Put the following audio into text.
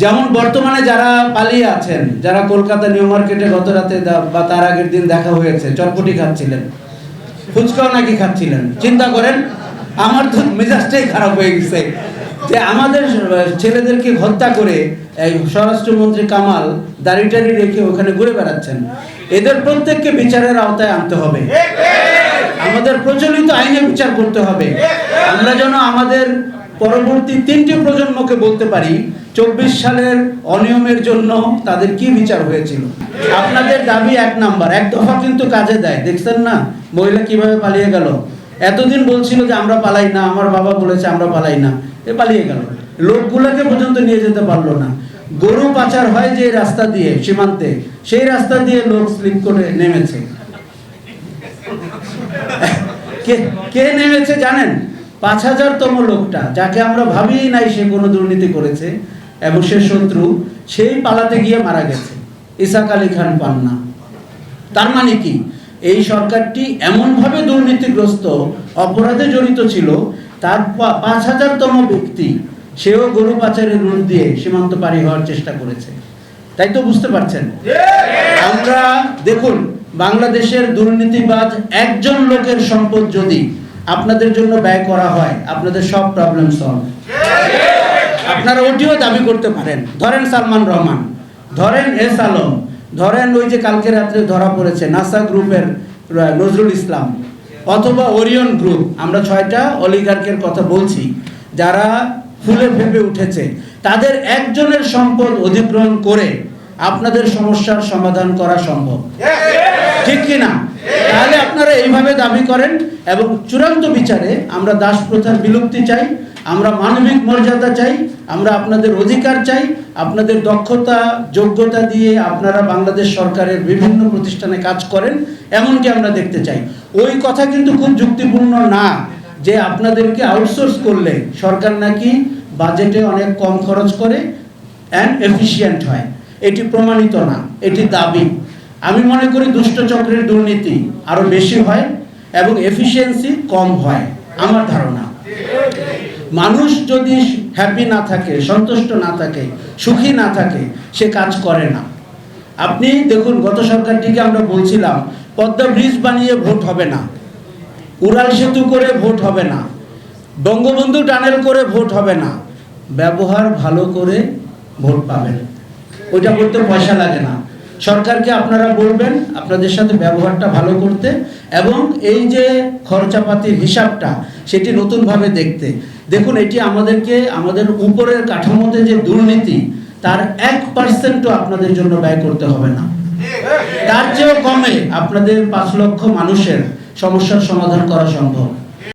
যেমন বর্তমানে যারা পালিয়ে আছেন, যারা কলকাতা নিউ মার্কেটে গত রাতে বা তার আগের দিন দেখা হয়েছে, চটপটি খাচ্ছিলেন। ফুচকাও নাকি খাচ্ছিলেন। চিন্তা করেন, আমার তো মেজাজটাই খারাপ হয়ে গেছে। যে আমাদের ছেলেদেরকে হত্যা করে এই স্বরাষ্ট্রমন্ত্রী কামাল দাড়ি টাড়ি রেখে ওখানে ঘুরে বেড়াচ্ছেন। এদের প্রত্যেককে বিচারের আওতায় আনতে হবে। আমাদের প্রচলিত আইনে বিচার করতে হবে। আমরা যেন আমাদের পরবর্তী তিনটি প্রজন্মকে বলতে পারি, চব্বিশ সালের অনিয়মের জন্য তাদের কি বিচার হয়েছিল? আপনাদের দাবি এক নাম্বার, এক দফা কিন্তু কাজে দেয়, দেখছেন না? মহিলা কীভাবে পালিয়ে গেল? এতদিন বলছিল যে আমরা পালাই না, আমার বাবা বলেছে আমরা পালাই না, এ পালিয়ে গেল। লোকগুলোকে পর্যন্ত নিয়ে যেতে পারল না। গরু পাচার হয় যে রাস্তা দিয়ে, সীমান্তে, সেই রাস্তা দিয়ে লোক স্লিপ করে নেমেছে। কে কে নেমেছে জানেন? পাঁচ হাজারতম লোকটা, যাকে আমরা ভাবি নাই সে কোনো দুর্নীতি করেছে, এবং সে শত্রু, সেই পালাতে গিয়ে মারা গেছে, ইসাক আলী খান পান্না। তার মানে কি? এই সরকারটি এমনভাবে দুর্নীতিগ্রস্ত, অপরাধে জড়িত ছিল, তার পাঁচ হাজারতম ব্যক্তি, সেও গরু পাচারের রুট দিয়ে সীমান্ত পারি হওয়ার চেষ্টা করেছে। তাই তো বুঝতে পারছেন? আমরা দেখুন, বাংলাদেশের দুর্নীতিবাজ একজন লোকের সম্পদ যদি আপনাদের জন্য ব্যয় করা হয়, আপনাদের সব প্রবলেম সলভ আপনারা ওটিও দাবি করতে পারেন। ধরেন সালমান রহমান, ধরেন এস আলম, ধরেন ওই যে কালকে রাত্রে ধরা পড়েছে নাসা গ্রুপের নজরুল ইসলাম, অথবা ওরিয়ন গ্রুপ। আমরা ছয়টা অলিগার্কের কথা বলছি, যারা ফুলে ফেপে উঠেছে। তাদের একজনের সম্পদ অধিগ্রহণ করে আপনাদের সমস্যার সমাধান করা সম্ভব। ঠিক কি না তাহলে আপনারা এইভাবে দাবি করেন এবং চূড়ান্ত বিচারে আমরা দাস প্রথার বিলুপ্তি চাই, আমরা মানবিক মর্যাদা চাই, আমরা আপনাদের অধিকার চাই, আপনাদের দক্ষতা, যোগ্যতা দিয়ে আপনারা বাংলাদেশ সরকারের বিভিন্ন প্রতিষ্ঠানে কাজ করেন, এমনকি আমরা দেখতে চাই। ওই কথা কিন্তু খুব যুক্তিপূর্ণ না, যে আপনাদেরকে আউটসোর্স করলে সরকার নাকি বাজেটে অনেক কম খরচ করে অ্যান্ড এফিশিয়েন্ট হয়। এটি প্রমাণিত না, এটি দাবি। আমি মনে করি দুষ্ট চক্রের দুর্নীতি আরও বেশি হয় এবং এফিসিয়েন্সি কম হয়, আমার ধারণা। মানুষ যদি হ্যাপি না থাকে, সন্তুষ্ট না থাকে, সুখী না থাকে, সে কাজ করে না। আপনি দেখুন, গত সরকারটিকে আমরা বলছিলাম, পদ্মা ব্রিজ বানিয়ে ভোট হবে না, উড়াল সেতু করে ভোট হবে না, বঙ্গবন্ধু টানেল করে ভোট হবে না, ব্যবহার ভালো করে ভোট পাবেন। ওইটা করতে পয়সা লাগে না। সরকারকে আপনারা বলবেন আপনাদের সাথে ব্যবহারটা ভালো করতে এবং এই যে খরচাপাতির হিসাবটা সেটি নতুনভাবে দেখতে। দেখুন, এটি আমাদেরকে, আমাদের উপরের কাঠামোতে যে দুর্নীতি, তার এক পার্সেন্টও আপনাদের জন্য ব্যয় করতে হবে না। তার চেয়েও কমে আপনাদের পাঁচ লক্ষ মানুষের সমস্যার সমাধান করা সম্ভব।